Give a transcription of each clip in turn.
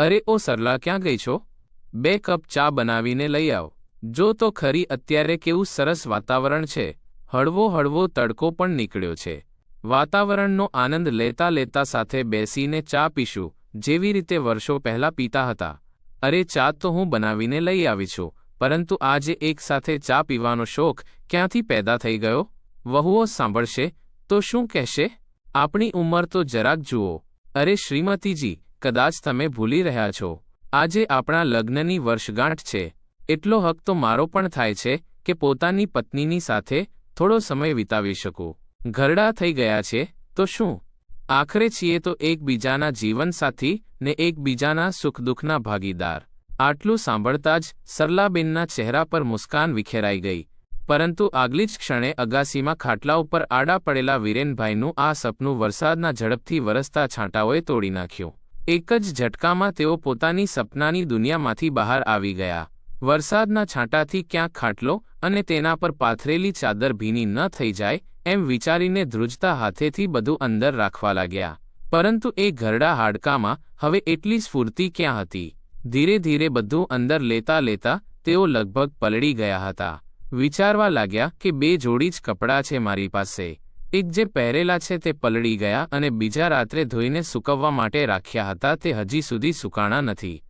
અરે, ઓ સરલા, ક્યાં ગઈ છો? બે કપ ચા બનાવીને લઈ આવ. જો તો ખરી, અત્યારે કેવું સરસ વાતાવરણ છે. હળવો હળવો તડકો પણ નીકળ્યો છે. વાતાવરણનો આનંદ લેતા લેતા સાથે બેસીને ચા પીશું, જેવી રીતે વર્ષો પહેલાં પીતા હતા. અરે, ચા તો હું બનાવીને લઈ આવી છું, પરંતુ આજે એક સાથે ચા પીવાનો શોખ ક્યાંથી પેદા થઈ ગયો? વહુઓ સાંભળશે, તો શું કહેશે? આપણી ઉંમર તો જરાક જુઓ. અરે, શ્રીમતીજી કદાચ તમે ભૂલી રહ્યા છો. આજે આપણા લગ્નની વર્ષગાંઠ છે. એટલો હક તો મારો પણ થાય છે કે પોતાની પત્નીની સાથે થોડો સમય વિતાવી શકું. ઘરડા થઈ ગયા છે, તો શું? આખરે છીએ તો એકબીજાના જીવનસાથી ને એકબીજાના સુખદુઃખના ભાગીદાર. આટલું સાંભળતા જ સરલાબેનના ચહેરા પર મુસ્કાન વિખેરાઈ ગઈ. પરંતુ આગલી જ ક્ષણે અગાસીમાં ખાટલા ઉપર આડા પડેલા વિરેનભાઈનું આ સપનું વરસાદના ઝડપથી વરસતા છાંટાઓએ તોડી નાખ્યું. એક જ ઝટકામાં તેઓ પોતાની સપનાની દુનિયામાંથી બહાર આવી ગયા. વરસાદના છાંટાથી ક્યાંક ખાટલો અને તેના પર પાથરેલી ચાદર ભીની ન થઈ જાય, એમ વિચારીને ધ્રુજતા હાથેથી બધું અંદર રાખવા લાગ્યા. પરંતુ એ ઘરડા હાડકામાં હવે એટલી સ્ફૂર્તિ ક્યાં હતી? ધીરે ધીરે બધું અંદર લેતા લેતા તેઓ લગભગ પલળી ગયા હતા. વિચારવા લાગ્યા કે બે જોડી જ કપડાં છે મારી પાસે. એક જે પહેરેલા છે તે પલળી ગયા અને બીજા રાત્રે ધોઈને સૂકવવા માટે રાખ્યા હતા તે હજી સુધી સુકાણા નથી.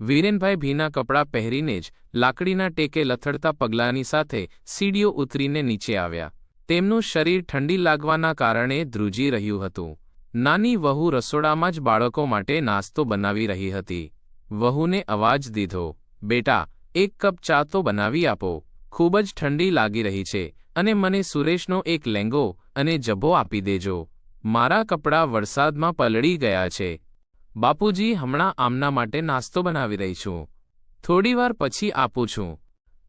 વીરેનભાઈ ભીના કપડાં પહેરીને જ લાકડીના ટેકે લથડતા પગલાંની સાથે સીડીઓ ઉતરીને નીચે આવ્યા. તેમનું શરીર ઠંડી લાગવાના કારણે ધ્રુજી રહ્યું હતું. નાની વહુ રસોડામાં જ બાળકો માટે નાસ્તો બનાવી રહી હતી. વહુને અવાજ દીધો, બેટા, એક કપ ચા તો બનાવી આપો. ખૂબ જ ઠંડી લાગી રહી છે. અને મને સુરેશનો એક લેંગો અને જભો આપી દેજો. મારા કપડાં વરસાદમાં પલળી ગયા છે. બાપુજી, હમણાં આમના માટે નાસ્તો બનાવી રહી છું. થોડીવાર પછી આપું છું.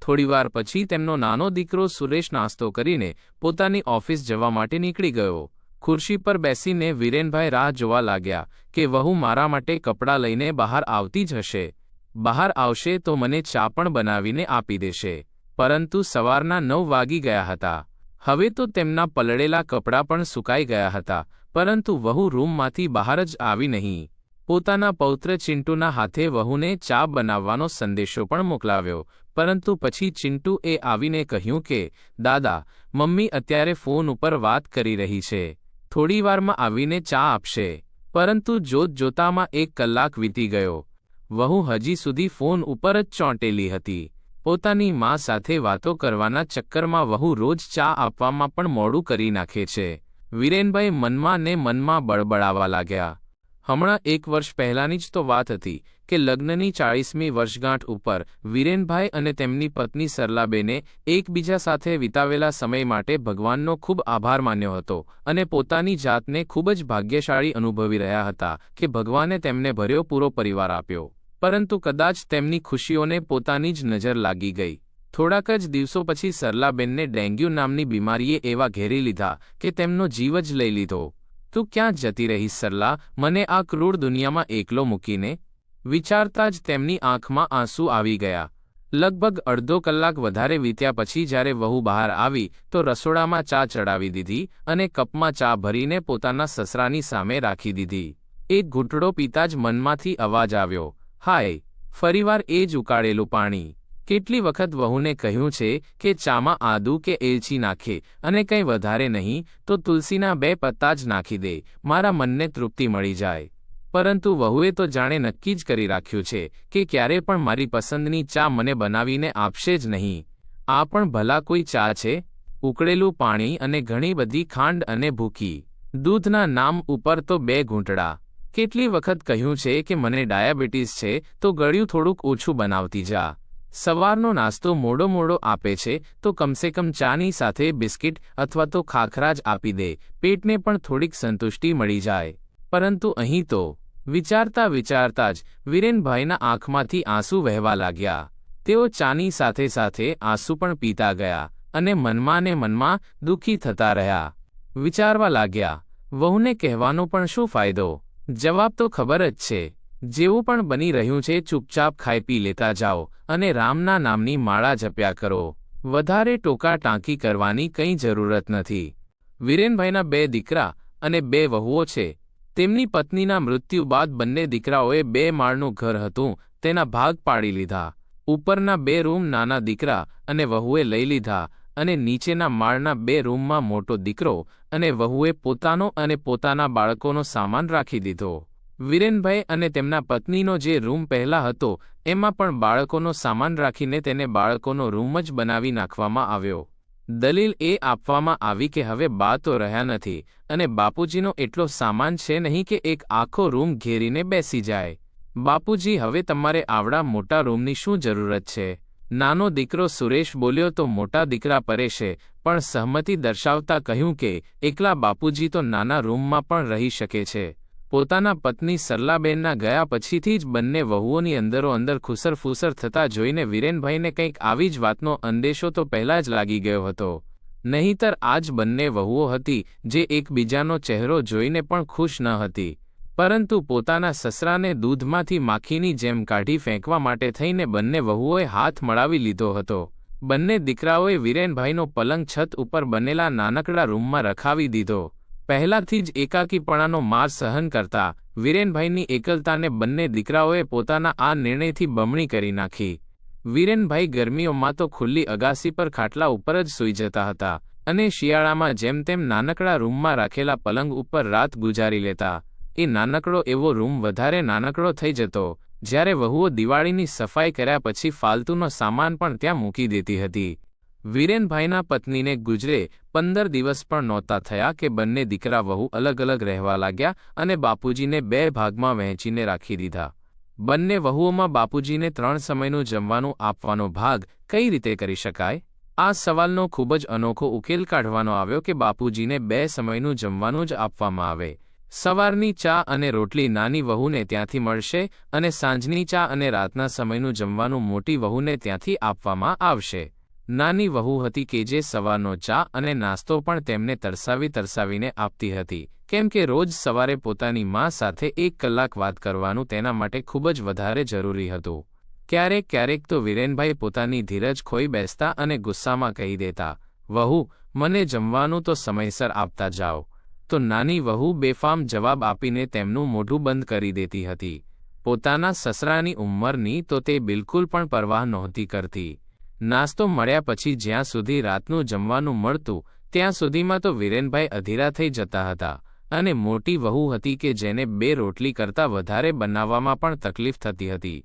થોડીવાર પછી તેમનો નાનો દીકરો સુરેશ નાસ્તો કરીને પોતાની ઓફિસ જવા માટે નીકળી ગયો. ખુરશી પર બેસીને વીરેનભાઈ રાહ જોવા લાગ્યા કે વહુ મારા માટે કપડાં લઈને બહાર આવતી જ હશે. બહાર આવશે તો મને ચા પણ બનાવીને આપી દેશે. પરંતુ સવારના નવ વાગી ગયા હતા. હવે તો તેમના પલળેલા કપડાં પણ સુકાઈ ગયા હતા, પરંતુ વહુ રૂમમાંથી બહાર જ આવી નહીં. પોતાના પૌત્ર ચિંટુના હાથે વહુને ચા બનાવવાનો સંદેશો પણ મોકલાવ્યો, પરંતુ પછી ચિંટુએ આવીને કહ્યું કે, દાદા, મમ્મી અત્યારે ફોન ઉપર વાત કરી રહી છે. થોડીવારમાં આવીને ચા આપશે. પરંતુ જોતજોતામાં એક કલાક વીતી ગયો. વહુ હજી સુધી ફોન ઉપર જ ચોંટેલી હતી. પોતાની મા સાથે વાતો કરવાના ચક્કરમાં વહુ રોજ ચા આપવામાં પણ મોડું કરી નાખે છે. વીરેનભાઈ મનમાં ને મનમાં બળબડાવા લાગ્યા. હમણાં એક વર્ષ પહેલાંની જ તો વાત હતી કે લગ્નની ચાળીસમી વર્ષગાંઠ ઉપર વીરેનભાઈ અને તેમની પત્ની સરલાબેને એકબીજા સાથે વિતાવેલા સમય માટે ભગવાનનો ખૂબ આભાર માન્યો હતો અને પોતાની જાતને ખૂબ જ ભાગ્યશાળી અનુભવી રહ્યા હતા કે ભગવાને તેમને ભર્યો પૂરો પરિવાર આપ્યો. પરંતુ કદાચ તેમની ખુશીઓને પોતાની જ નજર લાગી ગઈ. થોડાક જ દિવસો પછી સરલાબેનને ડેન્ગ્યુ નામની બીમારીએ એવા ઘેરી લીધા કે તેમનો જીવ જ લઈ લીધો. તું ક્યાં જતી રહી સરલા? મને આ ક્રૂર દુનિયામાં એકલો મૂકીને? વિચારતા જ તેમની આંખમાં આંસુ આવી ગયા. લગભગ અડધો કલાક વધારે વીત્યા પછી જ્યારે વહુ બહાર આવી, તો રસોડામાં ચા ચડાવી દીધી અને કપમાં ચા ભરીને પોતાના સસરાની સામે રાખી દીધી. એક ઘૂંટડો પીતા જ મનમાંથી અવાજ આવ્યો. હાય, ફરીવાર એ જ ઉકાળેલું પાણી. કેટલી વખત વહુને કહ્યું છે કે ચામાં આદુ કે એલચી નાખે અને કંઈ વધારે નહીં, તો તુલસીના બે પત્તા જ નાખી દે. મારા મનને તૃપ્તિ મળી જાય. પરંતુ વહુએ તો જાણે નક્કી જ કરી રાખ્યું છે કે ક્યારે પણ મારી પસંદની ચા મને બનાવીને આપશે જ નહીં. આ પણ ભલા કોઈ ચા છે? ઉકળેલું પાણી અને ઘણી બધી ખાંડ અને ભૂકી દૂધના નામ ઉપર તો બે ઘૂંટડા. કેટલી વખત કહ્યું છે કે મને ડાયાબિટીસ છે, તો ગળ્યું થોડુંક ઓછું બનાવતી જા. સવારનો નાસ્તો મોડો મોડો આપે છે, તો કમસે કમ ચાની સાથે બિસ્કિટ અથવા તો ખાખરા જ આપી દે, પેટને પણ થોડીક સંતુષ્ટિ મળી જાય. પરંતુ અહીં તો, વિચારતા વિચારતા જ વિરેનભાઈના આંખમાંથી આંસુ વહેવા લાગ્યા. તેઓ ચાની સાથે સાથે આંસુ પણ પીતા ગયા અને મનમાં ને મનમાં દુઃખી થતા રહ્યા. વિચારવા લાગ્યા, વહુને કહેવાનો પણ શું ફાયદો? જવાબ તો ખબર જ છે. જેવું પણ બની રહ્યું છે, ચૂપચાપ ખાઈ પી લેતા જાઓ અને રામના નામની માળા જપ્યા કરો. વધારે ટોકા ટાંકી કરવાની કંઈ જરૂરત નથી. વિરેનભાઈના બે દીકરા અને બે વહુઓ છે. તેમની પત્નીના મૃત્યુ બાદ બંને દીકરાઓએ બે માળનું ઘર હતું, તેના ભાગ પાડી લીધા. ઉપરના બે રૂમ નાના દીકરા અને વહુએ લઈ લીધા અને નીચેના માળના બે રૂમમાં મોટો દીકરો અને વહુએ પોતાનો અને પોતાના બાળકોનો સામાન રાખી દીધો. વિરેનભાઈ અને તેમના પત્નીનો જે રૂમ પહેલા હતો, એમાં પણ બાળકોનો સામાન રાખીને તેને બાળકોનો રૂમ જ બનાવી નાખવામાં આવ્યો. દલીલ એ આપવામાં આવી કે હવે બા તો રહ્યા નથી અને બાપુજીનો એટલો સામાન છે નહીં કે એક આખો રૂમ ઘેરીને બેસી જાય. બાપુજી, હવે તમારે આવડા મોટા રૂમની શું જરૂરત છે? નાનો દીકરો સુરેશ બોલ્યો, તો મોટા દીકરા પરેશે. પણ સહમતિ દર્શાવતા કહ્યું કે, એકલા બાપુજી તો નાના રૂમમાં પણ રહી શકે છે. પોતાના પત્ની સરલાબેનના ગયા પછીથી જ બંને વહુઓની અંદરો અંદર ખુસરફુસર થતા જોઈને વિરેનભાઈને કંઈક આવી જ વાતનો અંદેશો તો પહેલાં જ લાગી ગયો હતો. નહીંતર આજ બંને વહુઓ હતી, જે એકબીજાનો ચહેરો જોઈને પણ ખુશ ન હતી. પરંતુ પોતાના સસરાને દૂધમાંથી માખીની જેમ કાઢી ફેંકવા માટે થઈને બંને વહુઓએ હાથ મળાવી લીધો હતો. બંને દીકરાઓએ વિરેનભાઈનો પલંગ છત ઉપર બનેલા નાનકડા રૂમમાં રખાવી દીધો. પહેલાથી જ એકાકીપણાનો માર સહન કરતા વિરેનભાઈની એકલતાને બંને દીકરાઓએ પોતાના આ નિર્ણયથી બમણી કરી નાખી. વિરેનભાઈ ગરમીઓમાં તો ખુલ્લી અગાસી પર ખાટલા ઉપર જ સૂઈ જતા હતા અને શિયાળામાં જેમ તેમ નાનકડા રૂમમાં રાખેલા પલંગ ઉપર રાત ગુજારી લેતા. એ નાનકડો એવો રૂમ વધારે નાનકડો થઈ જતો, જ્યારે વહુઓ દિવાળીની સફાઈ કર્યા પછી ફાલતુનો સામાન પણ ત્યાં મૂકી દેતી હતી. વિરેનભાઈના પત્નીને ગુજરે પંદર દિવસ પણ નહોતા થયા કે બંને દીકરા વહુ અલગ અલગ રહેવા લાગ્યા અને બાપુજીને બે ભાગમાં વહેંચીને રાખી દીધા. બંને વહુઓમાં બાપુજીને ત્રણ સમયનું જમવાનું આપવાનો ભાગ કઈ રીતે કરી શકાય? આ સવાલનો ખૂબ જ અનોખો ઉકેલ કાઢવાનો આવ્યો કે બાપુજીને બે સમયનું જમવાનું જ આપવામાં આવે. સવારની ચા અને રોટલી નાની વહુને ત્યાંથી મળશે અને સાંજની ચા અને રાતના સમયનું જમવાનું મોટી વહુને ત્યાંથી આપવામાં આવશે. નાની વહુ હતી કે જે સવારનો ચા અને નાસ્તો પણ તેમને તરસાવી તરસાવીને આપતી હતી, કેમ કે રોજ સવારે પોતાની મા સાથે એક કલાક વાત કરવાનું તેના માટે ખૂબ જ વધારે જરૂરી હતું. ક્યારેક ક્યારેક તો વિરેનભાઈ પોતાની ધીરજ ખોઈ બેસતા અને ગુસ્સામાં કહી દેતા, વહુ, મને જમવાનું તો સમયસર આપતા જાઓ. તો નાની વહુ બેફામ જવાબ આપીને તેમનું મોઢું બંધ કરી દેતી હતી. પોતાના સસરાની ઉંમરની તો તે બિલકુલ પણ પરવાહ નહોતી કરતી. નાસ્તો મળ્યા પછી જ્યાં સુધી રાતનું જમવાનું મળતું, ત્યાં સુધીમાં તો વિરેનભાઈ અધીરા થઈ જતા હતા અને મોટી વહુ હતી કે જેને બે રોટલી કરતાં વધારે બનાવવામાં પણ તકલીફ થતી હતી.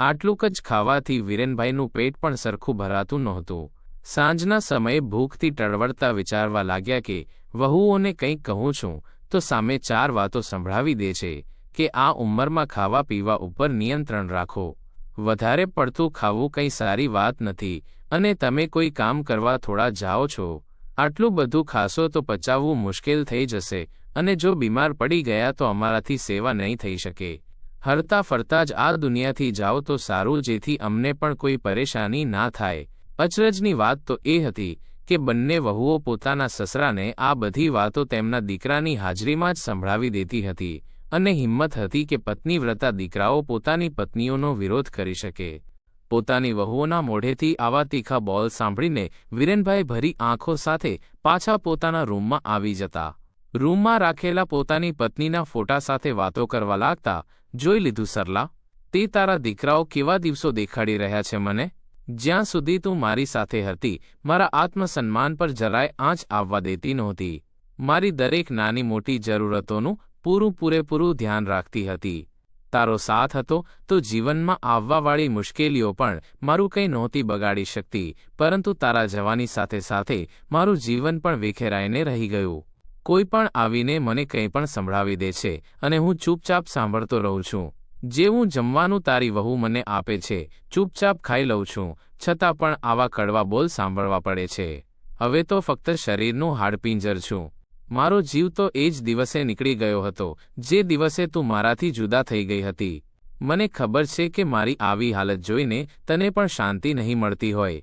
આટલુંક જ ખાવાથી વિરેનભાઈનું પેટ પણ સરખું ભરાતું નહોતું. સાંજના સમયે ભૂખથી ટળવળતા વિચારવા લાગ્યા કે, વહુઓને કંઈક કહું છું, તો સામે ચાર વાતો સંભળાવી દે છે, કે આ ઉંમરમાં ખાવા પીવા ઉપર નિયંત્રણ રાખો. વધારે પડતું ખાવું કંઈ સારી વાત નથી, અને તમે કોઈ કામ કરવા થોડા જાઓ છો. આટલું બધું ખાશો તો પચાવવું મુશ્કેલ થઈ જશે, અને જો બીમાર પડી ગયા તો અમારાથી સેવા નહીં થઈ શકે. હરતા ફરતા જ આ દુનિયાથી જાઓ તો સારું, જેથી અમને પણ કોઈ પરેશાની ના થાય. અચરજની વાત તો એ હતી કે બંને વહુઓ પોતાના સસરાને આ બધી વાતો તેમના દીકરાની હાજરીમાં જ સંભળાવી દેતી હતી અને હિંમત હતી કે પત્નીવ્રતા દીકરાઓ પોતાની પત્નીઓનો વિરોધ કરી શકે. પોતાની વહુઓના મોઢેથી આવા તીખા બોલ સાંભળીને વિરેનભાઈ ભરી આંખો સાથે પાછા પોતાના રૂમમાં આવી જતા. રૂમમાં રાખેલા પોતાની પત્નીના ફોટા સાથે વાતો કરવા લાગતા, જોઈ લીધું સરલા, તે તારા દીકરાઓ કેવા દિવસો દેખાડી રહ્યા છે મને? જ્યાં સુધી તું મારી સાથે હતી, મારા આત્મસન્માન પર જરાય આંચ આવવા દેતી નહોતી. મારી દરેક નાની મોટી જરૂરતોનું પૂરું પૂરેપૂરું ધ્યાન રાખતી હતી. તારો સાથ હતો તો જીવનમાં આવવાવાળી મુશ્કેલીઓ પણ મારું કંઈ નહોતી બગાડી શકતી, પરંતુ તારા જવાની સાથે સાથે મારું જીવન પણ વિખેરાઈને રહી ગયું. કોઈ પણ આવીને મને કંઈ પણ સંભળાવી દે છે અને હું ચૂપચાપ સાંભળતો રહું છું. જેવું જમવાનું તારી વહુ મને આપે છે, ચૂપચાપ ખાઈ લઉં છું, છતાં પણ આવા કડવા બોલ સાંભળવા પડે છે. હવે તો ફક્ત શરીરનું હાડપિંજર છું. મારો જીવ તો એ જ દિવસે નીકળી ગયો હતો, જે દિવસે તું મારાથી જુદા થઈ ગઈ હતી. મને ખબર છે કે મારી આવી હાલત જોઈને તને પણ શાંતિ નહીં મળતી હોય.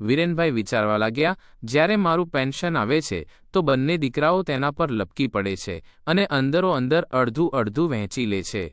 વિરેનભાઈ વિચારવા લાગ્યા, જ્યારે મારું પેન્શન આવે છે, તો બંને દીકરાઓ તેના પર લપકી પડે છે અને અંદરો અંદર અડધું અડધું વહેંચી લે છે.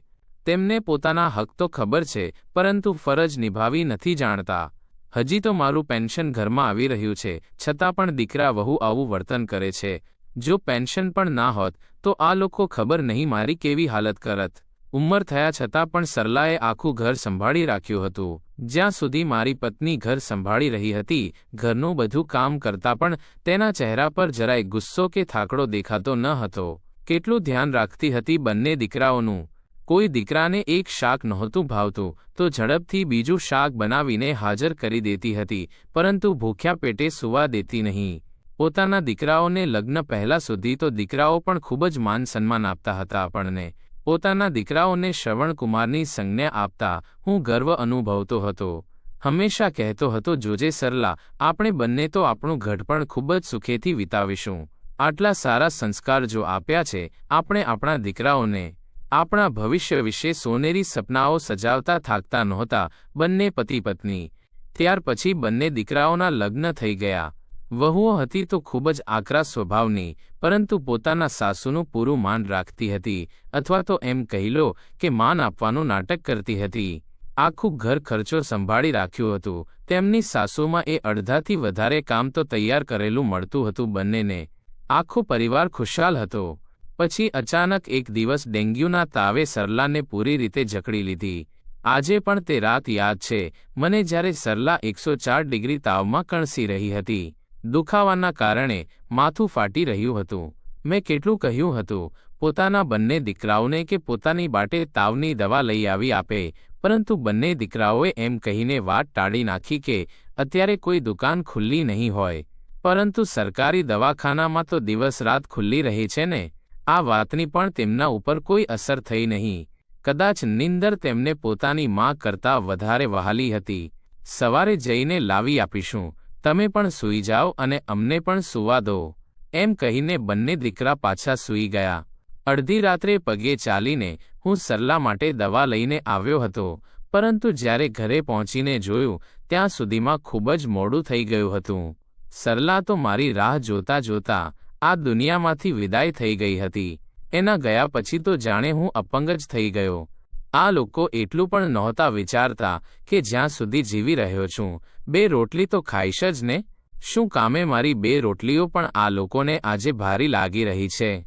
તેમને પોતાના હક તો ખબર છે, પરંતુ ફરજ નિભાવી નથી જાણતા. હજી તો મારું પેન્શન ઘરમાં આવી રહ્યું છે, છતાં પણ દીકરા વહુ આવું વર્તન કરે છે. જો પેન્શન પણ ના હોત, તો આ લોકો ખબર નહીં મારી કેવી હાલત કરત. ઉંમર થયા છતાં પણ સરલાએ આખું ઘર સંભાળી રાખ્યું હતું. જ્યાં સુધી મારી પત્ની ઘર સંભાળી રહી હતી, ઘરનું બધું કામ કરતા પણ તેના ચહેરા પર જરાય ગુસ્સો કે થાકડો દેખાતો ન હતો. કેટલું ધ્યાન રાખતી હતી બંને દીકરાઓનું. કોઈ દીકરાને એક શાક નહોતું ભાવતું, તો ઝડપથી બીજું શાક બનાવીને હાજર કરી દેતી હતી, પરંતુ ભૂખ્યા પેટે સૂવા દેતી નહીં. પોતાના દીકરાઓને લગ્ન પહેલા સુધી તો દીકરાઓ પણ ખૂબ જ માન સન્માન આપતા હતા, આપણને. પોતાના દીકરાઓને શ્રવણકુમારની સંજ્ઞા આપતા હું ગર્વ અનુભવતો હતો. હંમેશા કહેતો હતો, જોજે સરલા, આપણે બંને તો આપણું ઘડપણ ખૂબ જ સુખેથી વિતાવીશું. આટલા સારા સંસ્કાર જો આપ્યા છે, આપણે આપણા દીકરાઓને આપણા ભવિષ્ય વિશે સોનેરી સપનાઓ સજાવતા થાકતા નહોતા બંને પતિ પત્ની ત્યાર પછી બંને દીકરાઓના લગ્ન થઈ ગયા. વહુઓ હતી તો ખૂબ જ આકરા સ્વભાવની, પરંતુ પોતાના સાસુનું પૂરું માન રાખતી હતી, અથવા તો એમ કહી લો કે માન આપવાનું નાટક કરતી હતી. આખું ઘર ખર્ચો સંભાળી રાખ્યું હતું. તેમની સાસુમાં એ અડધાથી વધારે કામ તો તૈયાર કરેલું મળતું હતું બંનેને. આખો પરિવાર ખુશાલ હતો. પછી અચાનક એક દિવસ ડેન્ગ્યુના તાવે સરલાને પૂરી રીતે જકડી લીધી. આજે પણ તે રાત યાદ છે. મને જ્યારે સરલા એકસો ચાર ડિગ્રી તાવમાં કણસી રહી હતી. દુખાવાના કારણે માથું ફાટી રહ્યું હતું. મેં કેટલું કહ્યું હતું, પોતાના બંને દીકરાઓને કે પોતાની બાટે તાવની દવા લઈ આવી આપે, પરંતુ બંને દીકરાઓએ એમ કહીને વાત ટાળી નાખી કે, અત્યારે કોઈ દુકાન ખુલ્લી નહીં હોય. પરંતુ સરકારી દવાખાનામાં તો દિવસ રાત ખુલ્લી રહી છે ને? આ વાતની પણ તેમના ઉપર કોઈ અસર થઈ નહીં. કદાચ નિંદર તેમને પોતાની માં કરતાં વધારે વહાલી હતી. સવારે જઈને લાવી આપીશું. તમે પણ સૂઈ જાઓ અને અમને પણ સૂવા દો. એમ કહીને બંને દીકરા પાછા સૂઈ ગયા. અડધી રાત્રે પગે ચાલીને હું સરલા માટે દવા લઈને આવ્યો હતો, પરંતુ જ્યારે ઘરે પહોંચીને જોયું, ત્યાં સુધીમાં ખૂબ જ મોડું થઈ ગયું હતું. સરલા તો મારી રાહ જોતા જોતા આ દુનિયામાંથી વિદાય થઈ ગઈ હતી. એના ગયા પછી તો જાણે હું અપંગ જ થઈ ગયો. આ લોકો એટલું પણ નહોતા વિચારતા કે જ્યાં સુધી જીવી રહ્યો છું. બે રોટલી તો ખાઈશ જ ને? શું કામે મારી બે રોટલીઓ પણ આ લોકોને આજે ભારી લાગી રહી છે?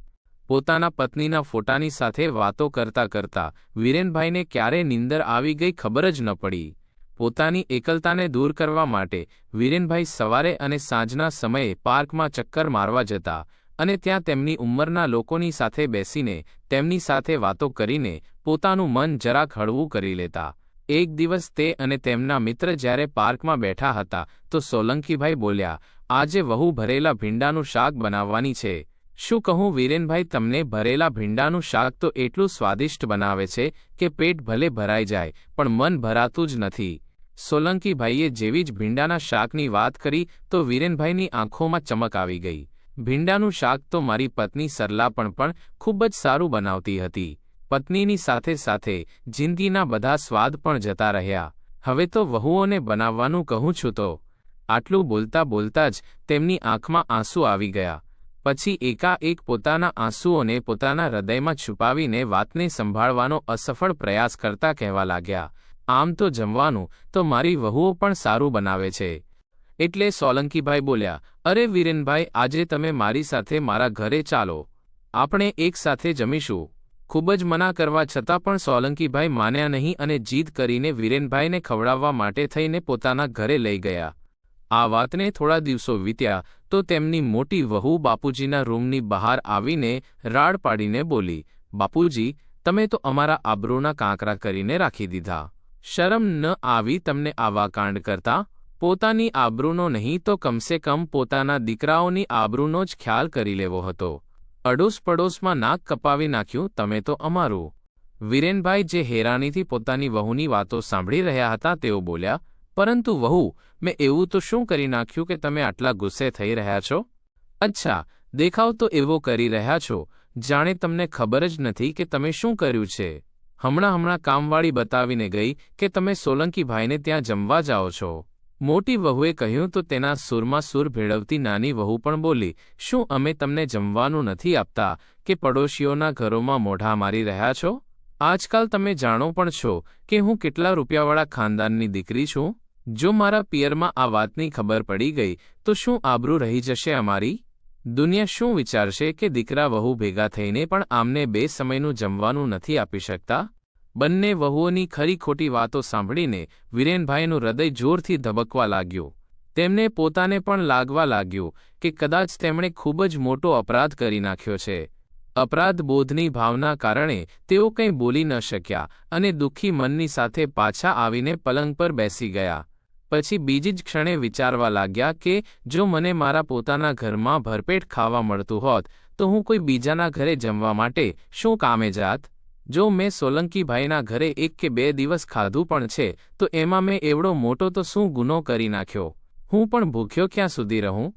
પોતાના પત્નીના ફોટાની સાથે વાતો કરતા કરતા વીરેનભાઈને ક્યારે નીંદર આવી ગઈ ખબર જ ન પડી. પોતાની એકલતાને દૂર કરવા માટે વીરેનભાઈ સવારે અને સાંજના સમયે પાર્કમાં ચક્કર મારવા જતા અને ત્યાં તેમની ઉંમરના લોકોની સાથે બેસીને તેમની સાથે વાતો કરીને પોતાનું મન જરાક હળવું કરી લેતા. એક દિવસ તે અને તેમના મિત્ર જ્યારે પાર્કમાં બેઠા હતા તો સોલંકીભાઈ બોલ્યા, આજે વહુ ભરેલા ભીંડાનું શાક બનાવવાની છે. શું કહું વીરેનભાઈ, તમને ભરેલા ભીંડાનું શાક તો એટલું સ્વાદિષ્ટ બનાવે છે કે પેટ ભલે ભરાઈ જાય, પણ મન ભરાતું જ નથી. સોલંકીભાઈએ જેવી જ ભીંડાના શાકની વાત કરી તો વીરેનભાઈની આંખોમાં ચમક આવી ગઈ. ભીંડાનું શાક તો મારી પત્ની સરલા પણ પણ ખૂબ જ સારું બનાવતી હતી. પત્નીની સાથે સાથે જિંદગીના બધા સ્વાદ પણ જતા રહ્યા. હવે તો વહુઓને બનાવવાનું કહું છું તો. આટલું બોલતા બોલતા જ તેમની આંખમાં આંસુ આવી ગયા. પછી એકાએક પોતાના આંસુઓને પોતાના હૃદયમાં છુપાવીને વાતને સંભાળવાનો અસફળ પ્રયાસ કરતા કહેવા લાગ્યા, આમ તો જમવાનું, તો મારી વહુઓ પણ સારું બનાવે છે. એટલે સોલંકીભાઈ બોલ્યા, અરે વીરેનભાઈ, આજે તમે મારી સાથે મારા ઘરે ચાલો. આપણે એક સાથે જમીશું. ખૂબ જ મના કરવા છતાં પણ સોલંકીભાઈ માન્યા નહીં અને જીદ કરીને વીરેનભાઈને ખવડાવવા માટે થઈને પોતાના ઘરે લઈ ગયા. આ વાતને થોડા દિવસો વીત્યા તો તેમની મોટી વહુ બાપુજીના રૂમની બહાર આવીને રાડ પાડીને બોલી, બાપુજી, તમે તો અમારા આબરૂના કાંકરા કરીને રાખી દીધા. શરમ ન આવી તમને આવા કાંડ કરતા? પોતાની આબરૂનો નહીં તો કમસે કમ પોતાના દીકરાઓની આબરૂનો જ ખ્યાલ કરી લેવો હતો. અડોસ પડોશમાં નાક કપાવી નાખ્યું, તમે તો અમારું. વિરેનભાઈ જે હેરાનીથી પોતાની વહુની વાતો સાંભળી રહ્યા હતા, તેઓ બોલ્યા પરંતુ વહુ, મેં એવું તો શું કરી નાખ્યું કે તમે આટલા ગુસ્સે થઈ રહ્યા છો? અચ્છા, દેખાવ તો એવો કરી રહ્યા છો, જાણે તમને ખબર જ નથી કે તમે શું કર્યું છે. હમણાં હમણાં કામવાળી બતાવીને ગઈ કે તમે સોલંકીભાઈને ત્યાં જમવા જાઓ છો. મોટી વહુએ કહ્યું તો તેના સૂરમાં સૂર ભેળવતી નાની વહુ પણ બોલી, શું અમે તમને જમવાનું નથી આપતા કે પડોશીઓના ઘરોમાં મોઢા મારી રહ્યા છો? આજકાલ તમે જાણો પણ છો કે હું કેટલા રૂપિયાવાળા ખાનદાનની દીકરી છું. જો મારા પિયરમાં આ વાતની ખબર પડી ગઈ, તો શું આબરૂ રહી જશે અમારી? દુનિયા શું વિચારશે કે દીકરા વહુ ભેગા થઈને પણ આમને બે સમયનું જમવાનું નથી આપી શકતા? બંને વહુઓની ખરી ખોટી વાતો સાંભળીને વિરેનભાઈનું હૃદય જોરથી ધબકવા લાગ્યું. તેમને પોતાને પણ લાગવા લાગ્યું કે કદાચ તેમણે ખૂબ જ મોટો અપરાધ કરી નાખ્યો છે. અપરાધ બોધની ભાવના કારણે તેઓ કંઈ બોલી ન શક્યા અને દુઃખી મનની સાથે પાછા આવીને પલંગ પર બેસી ગયા. પછી બીજી જ ક્ષણે વિચારવા લાગ્યા કે જો મને મારા પોતાના ઘરમાં ભરપેટ ખાવા મળતું હોત, તો હું કોઈ બીજાના ઘરે જમવા માટે શું કામે જાત? જો મેં સોલંકીભાઈના ઘરે એક કે બે દિવસ ખાધું પણ છે, તો એમાં મેં એવડો મોટો તો શું ગુનો કરી નાખ્યો? હું પણ ભૂખ્યો ક્યાં સુધી રહું?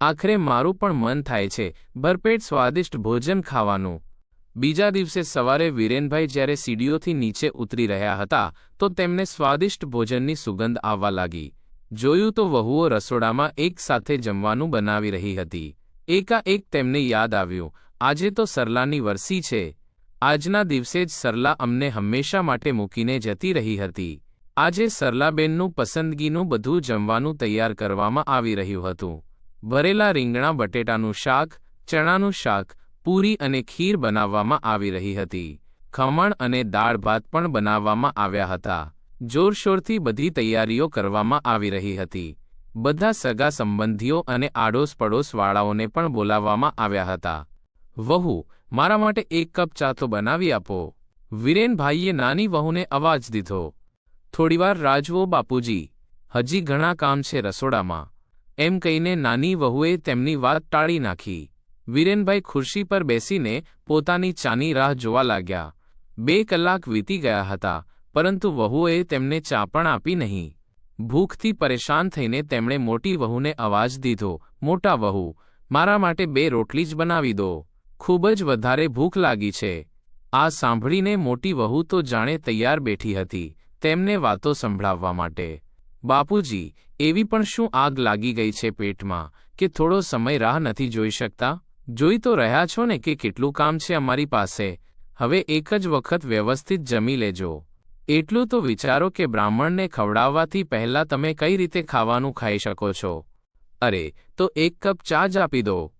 આખરે મારું પણ મન થાય છે, ભરપેટ સ્વાદિષ્ટ ભોજન ખાવાનું. બીજા દિવસે સવારે વિરેનભાઈ જ્યારે સીડીઓથી નીચે ઉતરી રહ્યા હતા, તો તેમને સ્વાદિષ્ટ ભોજનની સુગંધ આવવા લાગી. જોયું તો વહુઓ રસોડામાં એક સાથે જમવાનું બનાવી રહી હતી. એકાએક તેમને યાદ આવ્યું, આજે તો સરલાની વરસી છે. આજના દિવસે જ સરલા અમને હંમેશા માટે મૂકીને જતી રહી હતી. આજે સરલાબેનનું પસંદગીનું બધું જમવાનું તૈયાર કરવામાં આવી રહ્યું હતું. ભરેલા રીંગણા, બટેટાનું શાક, ચણાનું શાક પૂરી અને ખીર બનાવવામાં આવી રહી હતી. ખમણ અને દાળ ભાત પણ બનાવવામાં આવ્યા હતા. જોરશોરથી બધી તૈયારીઓ કરવામાં આવી રહી હતી. બધા સગા સંબંધીઓ અને આડોસ પડોશવાળાઓને પણ બોલાવવામાં આવ્યા હતા. વહુ, મારા માટે એક કપ ચા તો બનાવી આપો. વિરેનભાઈએ નાની વહુને અવાજ દીધો. થોડીવાર રાજવો બાપુજી, હજી ઘણા કામ છે રસોડામાં. એમ કહીને નાની વહુએ તેમની વાત ટાળી નાખી. વિરેનભાઈ ખુરશી પર બેસીને પોતાની ચાની રાહ જોવા લાગ્યા. બે કલાક વીતી ગયા હતા, પરંતુ વહુએ તેમને ચા પણ આપી નહીં. ભૂખથી પરેશાન થઈને તેમણે મોટી વહુને અવાજ દીધો, મોટા વહુ, મારા માટે બે રોટલી જ બનાવી દો. ખૂબ જ વધારે ભૂખ લાગી છે. આ સાંભળીને મોટી વહુ તો જાણે તૈયાર બેઠી હતી, તેમને વાતો સંભળાવવા માટે. બાપુજી, એવી પણ શું આગ લાગી ગઈ છે પેટમાં, કે થોડો સમય રાહ નથી જોઈ શકતા? જોઈ તો રહ્યા છો ને કે કેટલું કામ છે અમારી પાસે. હવે એક જ વખત વ્યવસ્થિત જમી લેજો. એટલું તો વિચારો કે બ્રાહ્મણને ખવડાવવાથી પહેલાં તમે કઈ રીતે ખાવાનું ખાઈ શકો છો? અરે, તો એક કપ ચા જ આપી દો.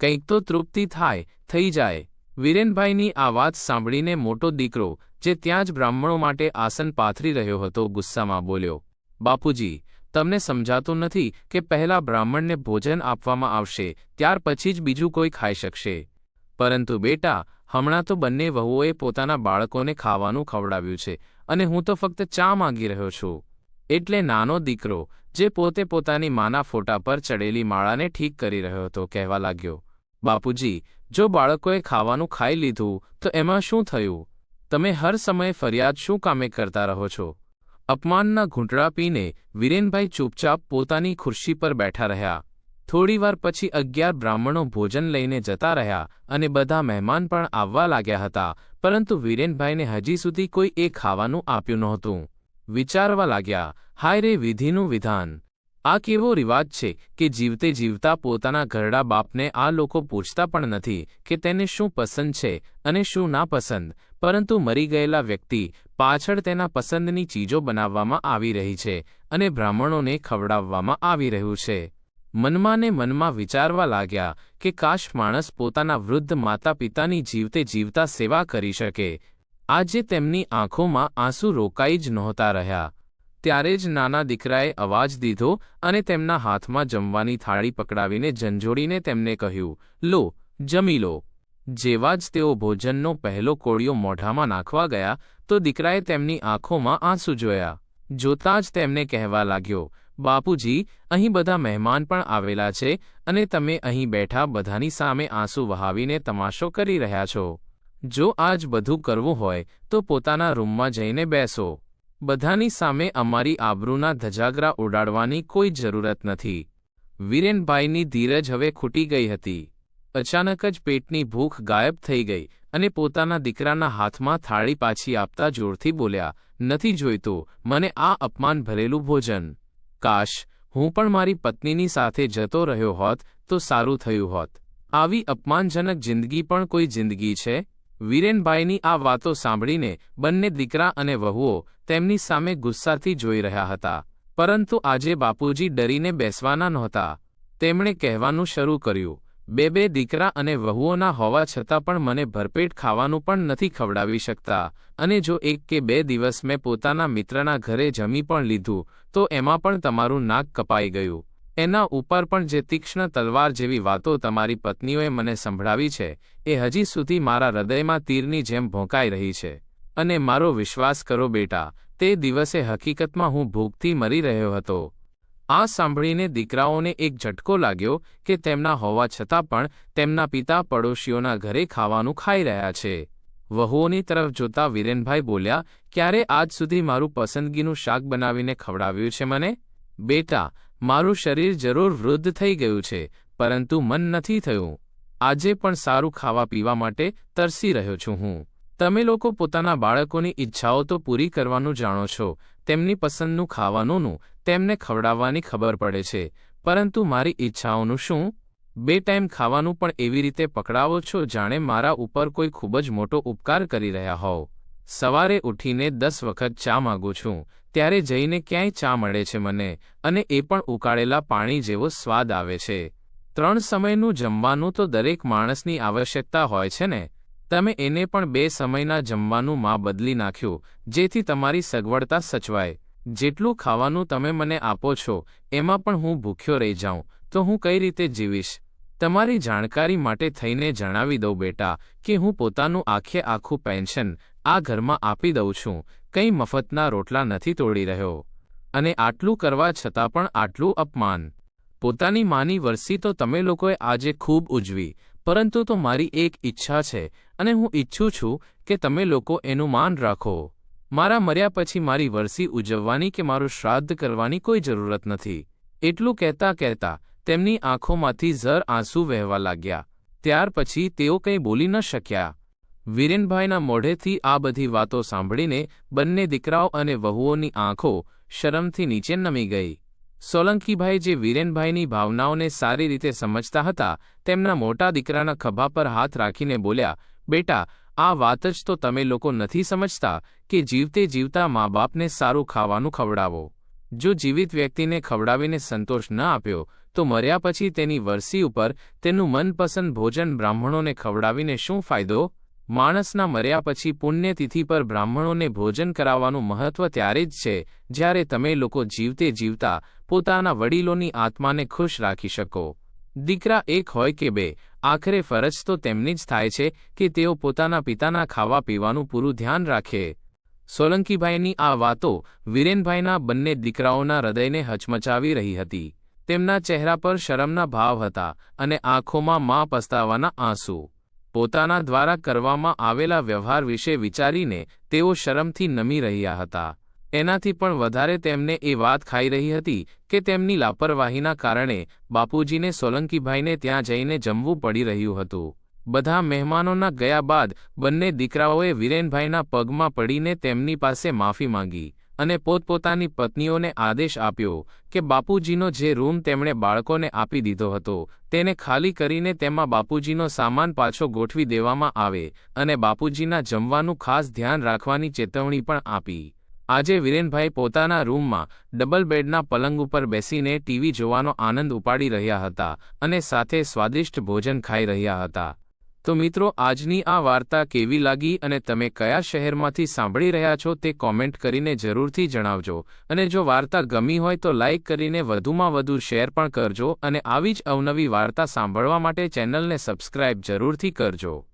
કંઈક તો તૃપ્તિ થાય, થઈ જાય. વિરેનભાઈની આ વાત સાંભળીને મોટો દીકરો, જે ત્યાં જ બ્રાહ્મણો માટે આસન પાથરી રહ્યો હતો, ગુસ્સામાં બોલ્યો, બાપુજી તમને સમજાતું નથી કે પહેલા બ્રાહ્મણને ભોજન આપવામાં આવશે, ત્યાર પછી જ બીજું કોઈ ખાઈ શકશે. પરંતુ બેટા, હમણાં તો બંને વહુઓએ પોતાના બાળકોને ખાવાનું ખવડાવ્યું છે અને હું તો ફક્ત ચા માંગી રહ્યો છું. એટલે નાનો દીકરો, જે પોતે પોતાની માના ફોટા પર ચડેલી માળાને ઠીક કરી રહ્યો હતો, કહેવા લાગ્યો, બાપુજી, જો બાળકોએ ખાવાનું ખાઈ લીધું, તો એમાં શું થયું? તમે હર સમયે ફરિયાદ શું કામે કરતા રહો છો? અપમાનના ઘૂંટડા પીને વિરેનભાઈ ચૂપચાપ પોતાની ખુરશી પર બેઠા રહ્યા. થોડીવાર પછી અગિયાર બ્રાહ્મણો ભોજન લઈને જતા રહ્યા અને બધા મહેમાન પણ આવવા લાગ્યા હતા, પરંતુ વિરેનભાઈને હજી સુધી કોઈ એ ખાવાનું આપ્યું નહોતું. વિચારવા લાગ્યા, હાય રે વિધિનું વિધાન. આ કેવો રિવાજ છે કે જીવતે જીવતા પોતાના ઘરડા બાપને આ લોકો પૂછતા પણ નથી કે તેને શું પસંદ છે અને શું નાપસંદ? પરંતુ મરી ગયેલા વ્યક્તિ પાછળ તેના પસંદની ચીજો બનાવવામાં આવી રહી છે અને બ્રાહ્મણોને ખવડાવવામાં આવી રહ્યું છે. મનમાંને મનમાં વિચારવા લાગ્યા કે કાશ માણસ પોતાના વૃદ્ધ માતા પિતાની જીવતે જીવતા સેવા કરી શકે. આજે તેમની આંખોમાં આંસુ રોકાઈ જ નહોતા રહ્યા. ત્યારે જ નાના દીકરાએ અવાજ દીધો અને તેમના હાથમાં જમવાની થાળી પકડાવીને ઝંઝોડીને તેમને કહ્યું, લો, જમી લો. જેવા જ તેઓ ભોજનનો પહેલો કોળિયો મોઢામાં નાખવા ગયા, તો દીકરાએ તેમની આંખોમાં આંસુ જોયા. જોતાં જ તેમને કહેવા લાગ્યો, બાપુજી, અહીં બધા મહેમાન પણ આવેલા છે અને તમે અહીં બેઠા બધાની સામે આંસુ વહાવીને તમાશો કરી રહ્યા છો. જો આજ બધું કરવું હોય, તો પોતાના રૂમમાં જઈને બેસો. બધાની સામે અમારી આબરૂના ધજાગરા ઉડાડવાની કોઈ જરૂરત નથી. વિરેનભાઈની ધીરજ હવે ખૂટી ગઈ હતી. અચાનક જ પેટની ભૂખ ગાયબ થઈ ગઈ અને પોતાના દીકરાના હાથમાં થાળી પાછી આપતા જોરથી બોલ્યા, નથી જોઈતું, મને આ અપમાન ભરેલું ભોજન. કાશ હું પણ મારી પત્નીની સાથે જતો રહ્યો હોત, તો સારું થયું હોત. આવી અપમાનજનક જિંદગી પણ કોઈ જિંદગી છે? વીરેનભાઈની આ વાતો સાંભળીને બંને દીકરા અને વહુઓ તેમની સામે ગુસ્સાથી જોઈ રહ્યા હતા. પરંતુ આજે બાપુજી ડરીને બેસવાના નહોતા. તેમણે કહેવાનું શરૂ કર્યું બે બે દીકરા અને વહુઓના હોવા છતાં પણ મને ભરપેટ ખાવાનું પણ નથી ખવડાવી શકતા. અને જો એક કે બે દિવસ મેં પોતાના મિત્રના ઘરે જમી પણ લીધું, તો એમાં પણ તમારું નાક કપાઈ ગયું. એના ઉપર પણ જે તીક્ષ્ણ તલવાર જેવી વાતો તમારી પત્નીઓએ મને સંભળાવી છે, એ હજી સુધી મારા હૃદયમાં તીરની જેમ ભોંકાઈ રહી છે. અને મારો વિશ્વાસ કરો બેટા, તે દિવસે હકીકતમાં હું ભૂખથી મરી રહ્યો હતો. આ સાંભળીને દીકરાઓને એક ઝટકો લાગ્યો કે તેમના હોવા છતાં પણ તેમના પિતા પડોશીઓના ઘરે ખાવાનું ખાઈ રહ્યા છે. વહુઓની તરફ જોતા વિરેનભાઈ બોલ્યા, ક્યારે આજ સુધી મારું પસંદગીનું શાક બનાવીને ખવડાવ્યું છે મને? બેટા, મારું શરીર જરૂર વૃદ્ધ થઈ ગયું છે, પરંતુ મન નથી થયું. આજે પણ સારું ખાવા પીવા માટે તરસી રહ્યો છું હું. તમે લોકો પોતાના બાળકોની ઈચ્છાઓ તો પૂરી કરવાનું જાણો છો, તેમની પસંદનું ખાવાનુંનું તેમને ખવડાવવાની ખબર પડે છે. પરંતુ મારી ઈચ્છાઓનું શું? બે ટાઈમ ખાવાનું પણ એવી રીતે પકડાવો છો જાણે મારા ઉપર કોઈ ખૂબ જ મોટો ઉપકાર કરી રહ્યા હોવ. સવારે ઉઠીને દસ વખત ચા માગું છું. ત્યારે જઈને ક્યાંય ચા મળે છે મને, અને એ પણ ઉકાળેલા પાણી જેવો સ્વાદ આવે છે. ત્રણ સમયનું જમવાનું તો દરેક માણસની આવશ્યકતા હોય છે ને? તમે એને પણ બે સમયના જમવાનું માં બદલી નાખ્યું, જેથી તમારી સગવડતા સચવાય. જેટલું ખાવાનું તમે મને આપો છો, એમાં પણ હું ભૂખ્યો રહી જાઉં, તો હું કઈ રીતે જીવીશ? તમારી જાણકારી માટે થઈને જણાવી દઉં બેટા, કે હું પોતાનું આખે આખું પેન્શન આ ઘરમાં આપી દઉં છું, કંઈ મફતના રોટલા નથી તોડી રહ્યો. અને આટલું કરવા છતાં પણ આટલું અપમાન. પોતાની માની વરસી તો તમે લોકોએ આજે ખૂબ ઉજવી, પરંતુ તો મારી એક ઈચ્છા છે, અને હું ઈચ્છું છું કે તમે લોકો એનું માન રાખો. મારા મર્યા પછી મારી વરસી ઉજવવાની કે મારું શ્રાદ્ધ કરવાની કોઈ જરૂરત નથી. એટલું કહેતા કહેતા તેમની આંખોમાંથી ઝર આંસુ વહેવા લાગ્યા. ત્યાર પછી તેઓ કંઈ બોલી ન શક્યા. વીરેનભાઈના મોઢેથી આ બધી વાતો સાંભળીને બંને દીકરાઓ અને વહુઓની આંખો શરમથી નીચે નમી ગઈ. સોલંકીભાઈ જે વીરેનભાઈની ભાવનાઓને સારી રીતે સમજતા હતા, તેમના મોટા દીકરાના ખભા પર હાથ રાખીને બોલ્યા, બેટા આ વાત જ તો તમે લોકો નથી સમજતા કે જીવતે જીવતા મા બાપને સારું ખાવાનું ખવડાવો. જો જીવિત વ્યક્તિને ખવડાવીને સંતોષ ન આપ્યો, તો મર્યા પછી તેની વરસી ઉપર તેનું મનપસંદ ભોજન બ્રાહ્મણોને ખવડાવીને શું ફાયદો? માણસના મર્યા પછી પુણ્યતિથિ પર બ્રાહ્મણોને ભોજન કરાવવાનું મહત્વ ત્યારે જ છે, જ્યારે તમે લોકો જીવતે જીવતા પોતાના વડીલોની આત્માને ખુશ રાખી શકો. દીકરા એક હોય કે બે, આખરે ફરજ તો તેમની જ થાય છે કે તેઓ પોતાના પિતાના ખાવા પીવાનું પૂરું ધ્યાન રાખે. સોલંકીભાઈની આ વાતો વિરેનભાઈના બંને દીકરાઓના હૃદયને હચમચાવી રહી હતી. તેમના ચહેરા પર શરમના ભાવ હતા અને આંખોમાં મા પસ્તાવાના આંસુ. પોતાના દ્વારા કરવામાં આવેલા વ્યવહાર વિશે વિચારીને તેઓ શરમથી નમી રહ્યા હતા. એનાથી પણ વધારે તેમને એ વાત ખાઈ રહી હતી કે તેમની લાપરવાહીના કારણે બાપુજીને સોલંકીભાઈને ત્યાં જઈને જમવું પડી રહ્યું હતું. બધા મહેમાનોના ગયા બાદ બંને દીકરાઓએ વિરેનભાઈના પગમાં પડીને તેમની પાસે માફી માંગી અને પોતપોતાની પત્નીઓને આદેશ આપ્યો કે બાપુજીનો જે રૂમ તેમણે બાળકોને આપી દીધો હતો તેને ખાલી કરીને તેમાં બાપુજીનો સામાન પાછો ગોઠવી દેવામાં આવે અને બાપુજીના જમવાનું ખાસ ધ્યાન રાખવાની ચેતવણી પણ આપી. આજે વિરેનભાઈ પોતાના રૂમમાં ડબલ બેડના પલંગ ઉપર બેસીને ટીવી જોવાનો આનંદ ઉપાડી રહ્યા હતા અને સાથે સ્વાદિષ્ટ ભોજન ખાઈ રહ્યા હતા. તો મિત્રો, આજની આ વાર્તા કેવી લાગી અને તમે કયા શહેરમાંથી સાંભળી રહ્યા છો તે કોમેન્ટ કરીને જરૂરથી જણાવજો. અને જો વાર્તા ગમી હોય તો લાઇક કરીને વધુમાં વધુ શેર પણ કરજો અને આવી જ અવનવી વાર્તા સાંભળવા માટે ચેનલને સબસ્ક્રાઇબ જરૂરથી કરજો.